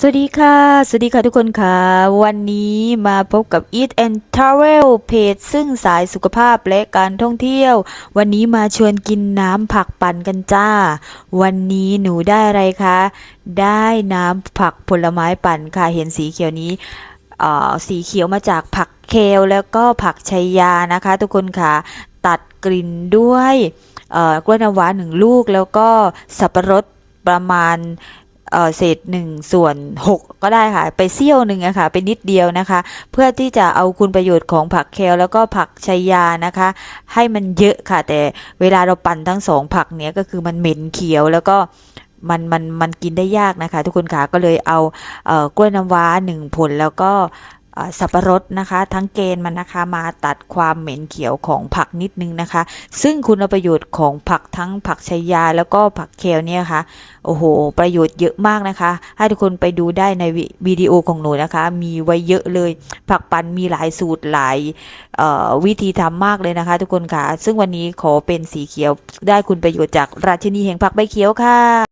สวัสดีค่ะ สวัสดีค่ะทุกคนค่ะ วันนี้มาพบกับ Eat and Travel เพจซึ่งสายสุขภาพและการท่องเที่ยว วันนี้มาชวนกินน้ำผักปั่นกันจ้า วันนี้หนูได้อะไรคะ ได้น้ำผักผลไม้ปั่นค่ะ เห็นสีเขียวนี้เอ่อสีเขียวมาจากผักเคลแล้วก็ผักชัยยานะคะ ทุกคนค่ะ ตัดกลิ่นด้วยเอ่อกล้วยน้ำว้าหนึ่งลูกแล้วก็สับปะรดประมาณ เศษหนึ่งส่วนหกก็ได้ค่ะ ไปเซี่ยวหนึ่งนะค่ะเป็นนิดเดียวนะคะ เพื่อที่จะเอาคุณประโยชน์ของผักแคลแล้วก็ผักชัยยานะคะ ให้มันเยอะค่ะ แต่เวลาเราปั่นทั้งสองผักเนี้ยก็คือมันเหม็นเขียวแล้วก็มันมันมันกินได้ยากนะคะ ทุกคนค่ะก็เลยเอาเอ่อกล้วยน้ำว้าหนึ่งผลแล้วก็ สับปะรดนะคะ ทั้งเกณฑ์มันนะคะมาตัดความเหม็นเขียวของผักนิดนึงนะคะ ซึ่งคุณประโยชน์ของผักทั้งผักชายาแล้วก็ผักเคลเนี่ยค่ะโอ้โห ประโยชน์เยอะมากนะคะ ให้ทุกคนไปดูได้ในวิวิดีโอของหนูนะคะ มีไว้เยอะเลย ผักปันมีหลายสูตรหลายวิธีทำมากเลยนะคะ ทุกคนค่ะ ซึ่งวันนี้ขอเป็นสีเขียวได้คุณประโยชน์จากราชินีแห่งผักใบเขียวค่ะ